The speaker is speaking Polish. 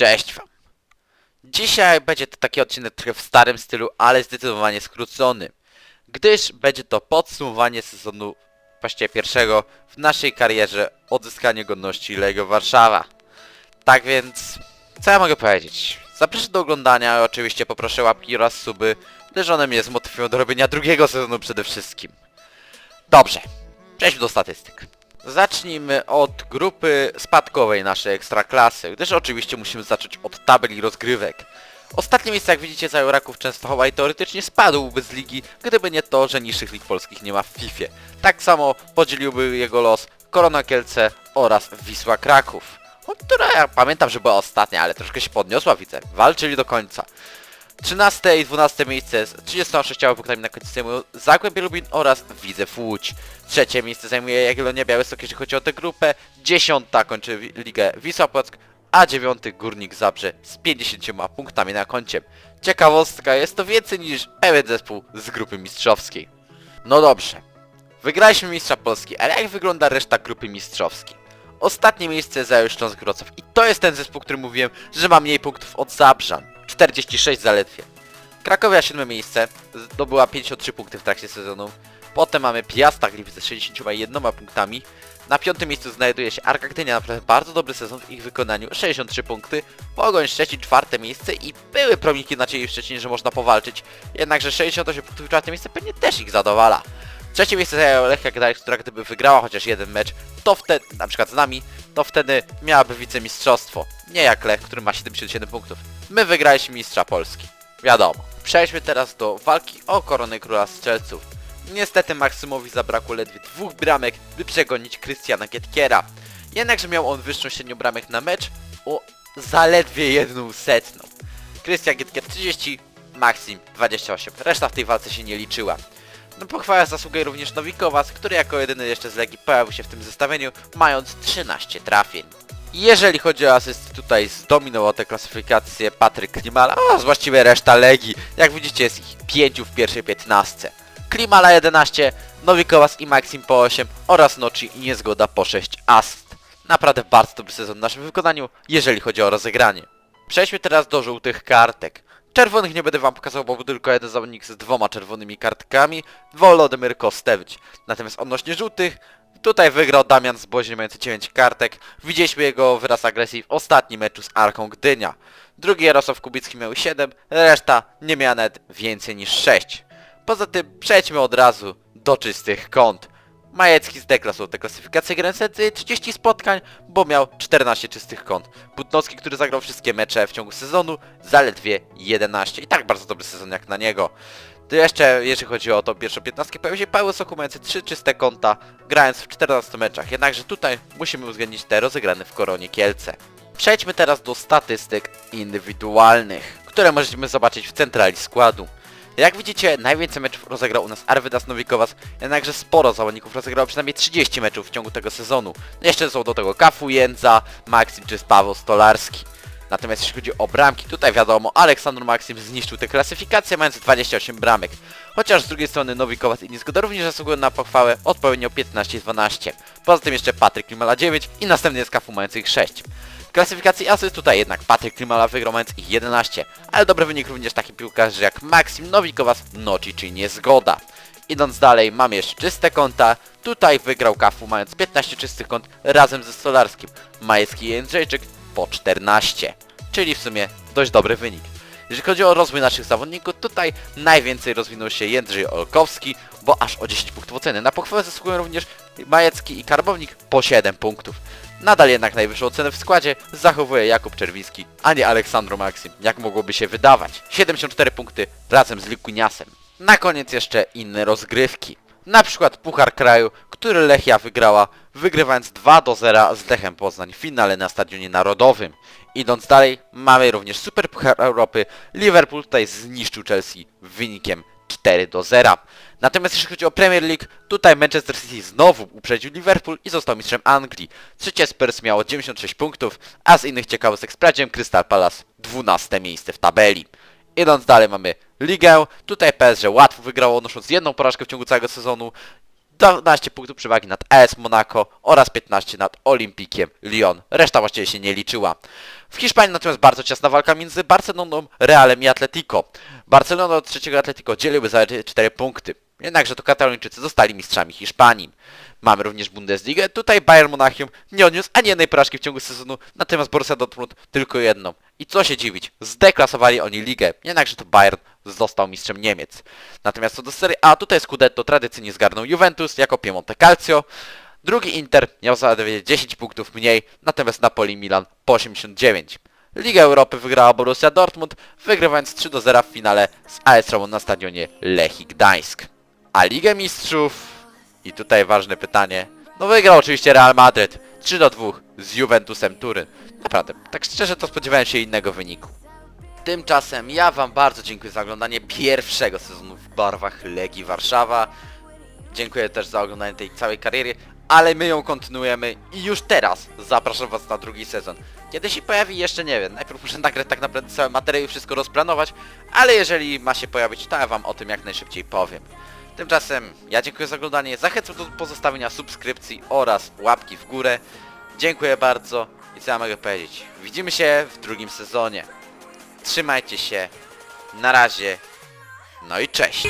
Cześć wam! Dzisiaj będzie to taki odcinek trochę w starym stylu, ale zdecydowanie skrócony. Gdyż będzie to podsumowanie sezonu właściwie pierwszego w naszej karierze odzyskanie godności Lego Warszawa. Tak więc, co ja mogę powiedzieć? Zapraszam do oglądania oczywiście poproszę łapki oraz suby, gdyż one mnie zmotywują do robienia drugiego sezonu przede wszystkim. Dobrze, przejdźmy do statystyk. Zacznijmy od grupy spadkowej naszej ekstraklasy, gdyż oczywiście musimy zacząć od tabeli rozgrywek. Ostatnie miejsce jak widzicie zajął Raków Częstochowa i teoretycznie spadłby z ligi, gdyby nie to, że niższych lig polskich nie ma w FIFA. Tak samo podzieliłby jego los Korona Kielce oraz Wisła Kraków. O, która ja pamiętam, że była ostatnia, ale troszkę się podniosła widzę. Walczyli do końca. 13 i 12 miejsce z 36 punktami na końcu zajmują Zagłębie Lubin oraz Widzew Łódź. Trzecie miejsce zajmuje Jagiellonia Białystok, jeżeli chodzi o tę grupę. Dziesiąta kończy ligę Wisła Płock, a dziewiąty Górnik Zabrze z 50 punktami na koncie. Ciekawostka, jest to więcej niż pełen zespół z grupy mistrzowskiej. No dobrze, wygraliśmy mistrza Polski, ale jak wygląda reszta grupy mistrzowskiej? Ostatnie miejsce zajął Śląsk Wrocław i to jest ten zespół, który mówiłem, że ma mniej punktów od Zabrzan. 46 zaledwie. Krakowia 7 miejsce, zdobyła 53 punkty w trakcie sezonu. Potem mamy Piasta Gliwice z 61 punktami. Na piątym miejscu znajduje się Arka Gdynia, naprawdę bardzo dobry sezon w ich wykonaniu, 63 punkty. Pogoń Szczecin czwarte miejsce i były promiki nadziei w Szczecinie, że można powalczyć. Jednakże 68 punktów i czwarte miejsce pewnie też ich zadowala. Trzecie miejsce zajęła Lechia Gdańsk, która gdyby wygrała chociaż jeden mecz, to wtedy, na przykład z nami, to wtedy miałaby wicemistrzostwo. Nie jak Lech, który ma 77 punktów. My wygraliśmy mistrza Polski. Wiadomo. Przejdźmy teraz do walki o koronę króla strzelców. Niestety Maksymowi zabrakło ledwie dwóch bramek, by przegonić Krystiana Gietkiera. Jednakże miał on wyższą średnią bramek na mecz o zaledwie jedną setną. Krystian Gietkier 30, Maksim 28. Reszta w tej walce się nie liczyła. No pochwała zasługuje również Nowikowas, który jako jedyny jeszcze z Legii pojawił się w tym zestawieniu, mając 13 trafień. Jeżeli chodzi o asysty, tutaj zdominował tę klasyfikację Patryk Klimala, a właściwie reszta Legii. Jak widzicie jest ich 5 w pierwszej 15. Klimala 11, Nowikowas i Maxim po 8 oraz Noci i Niezgoda po 6 asyst. Naprawdę bardzo dobry sezon w naszym wykonaniu, jeżeli chodzi o rozegranie. Przejdźmy teraz do żółtych kartek. Czerwonych nie będę wam pokazał, bo był tylko jeden zawodnik z dwoma czerwonymi kartkami, Wolodymyr Kostewicz. Natomiast odnośnie żółtych, tutaj wygrał Damian z Boźnie mający 9 kartek. Widzieliśmy jego wyraz agresji w ostatnim meczu z Arką Gdynia. Drugi Jarosław Kubicki miał 7, reszta nie miała nawet więcej niż 6. Poza tym przejdźmy od razu do czystych kąt. Majecki zdeklasował tę klasyfikację grający 30 spotkań, bo miał 14 czystych kąt. Butnowski, który zagrał wszystkie mecze w ciągu sezonu, zaledwie 11. I tak bardzo dobry sezon jak na niego. To jeszcze, jeżeli chodzi o to pierwszą 15, pojawił się Paweł Soku mający 3 czyste konta, grając w 14 meczach. Jednakże tutaj musimy uwzględnić te rozegrane w Koronie Kielce. Przejdźmy teraz do statystyk indywidualnych, które możemy zobaczyć w centrali składu. Jak widzicie, najwięcej meczów rozegrał u nas Arvydas Nowikowas, jednakże sporo zawodników rozegrało przynajmniej 30 meczów w ciągu tego sezonu. Jeszcze są do tego Kafu Jędza, Maksim czy Paweł Stolarski. Natomiast jeśli chodzi o bramki, tutaj wiadomo, Aleksandr Maksim zniszczył tę klasyfikację mając 28 bramek. Chociaż z drugiej strony Nowikowas i Niezgoda również zasługują na pochwałę odpowiednio 15 i 12. Poza tym jeszcze Patryk Klimala 9 i następny jest Kafu mający ich 6. W klasyfikacji asyst tutaj jednak Patryk Klimala wygrał mając ich 11, ale dobry wynik również taki piłkarze jak Maksim Nowikowas, Noci czy Niezgoda. Idąc dalej, mamy jeszcze czyste konta. Tutaj wygrał Kafu mając 15 czystych kont razem ze Stolarskim. Majewski i Jędrzejczyk po 14. Czyli w sumie dość dobry wynik. Jeżeli chodzi o rozwój naszych zawodników, tutaj najwięcej rozwinął się Jędrzej Olkowski, bo aż o 10 punktów oceny. Na pochwałę zasługują również Majecki i Karbownik po 7 punktów. Nadal jednak najwyższą ocenę w składzie zachowuje Jakub Czerwiński, a nie Aleksandro Maksim, jak mogłoby się wydawać. 74 punkty razem z Likuniasem. Na koniec jeszcze inne rozgrywki. Na przykład Puchar Kraju, który Lechia wygrała, wygrywając 2 do 0 z Lechem Poznań w finale na Stadionie Narodowym. Idąc dalej, mamy również Super Puchar Europy. Liverpool tutaj zniszczył Chelsea wynikiem 4 do 0. Natomiast jeśli chodzi o Premier League, tutaj Manchester City znowu uprzedził Liverpool i został mistrzem Anglii. Trzecie Spurs miało 96 punktów, a z innych ciekawostek sprawdziłem Crystal Palace 12 miejsce w tabeli. Idąc dalej mamy Ligę, tutaj PSG łatwo wygrało odnosząc jedną porażkę w ciągu całego sezonu. 12 punktów przewagi nad AS Monaco oraz 15 nad Olimpikiem Lyon. Reszta właściwie się nie liczyła. W Hiszpanii natomiast bardzo ciasna walka między Barceloną, Realem i Atletico. Barcelona od trzeciego Atletico dzieliły zaledwie 4 punkty. Jednakże to Katalończycy zostali mistrzami Hiszpanii. Mamy również Bundesligę. Tutaj Bayern Monachium nie odniósł ani jednej porażki w ciągu sezonu, natomiast Borussia Dortmund tylko jedną. I co się dziwić, zdeklasowali oni ligę, jednakże to Bayern został mistrzem Niemiec. Natomiast co do Serie A, tutaj Scudetto tradycyjnie zgarnął Juventus jako Piemonte Calcio. Drugi Inter miał zaledwie 10 punktów mniej, natomiast Napoli Milan po 89. Ligę Europy wygrała Borussia Dortmund, wygrywając 3 do 0 w finale z AS Romą na stadionie Lechii Gdańsk. A Ligę Mistrzów... I tutaj ważne pytanie. No wygrał oczywiście Real Madryt 3 do 2 z Juventusem Turyn. Naprawdę, tak szczerze to spodziewałem się innego wyniku. Tymczasem ja wam bardzo dziękuję za oglądanie pierwszego sezonu w barwach Legii Warszawa. Dziękuję też za oglądanie tej całej kariery, ale my ją kontynuujemy i już teraz zapraszam was na drugi sezon. Kiedy się pojawi jeszcze nie wiem, najpierw muszę nagrać tak naprawdę cały materiał i wszystko rozplanować, ale jeżeli ma się pojawić, to ja wam o tym jak najszybciej powiem. Tymczasem ja dziękuję za oglądanie, zachęcam do pozostawienia subskrypcji oraz łapki w górę. Dziękuję bardzo i co ja mogę powiedzieć? Widzimy się w drugim sezonie. Trzymajcie się, na razie, no i cześć!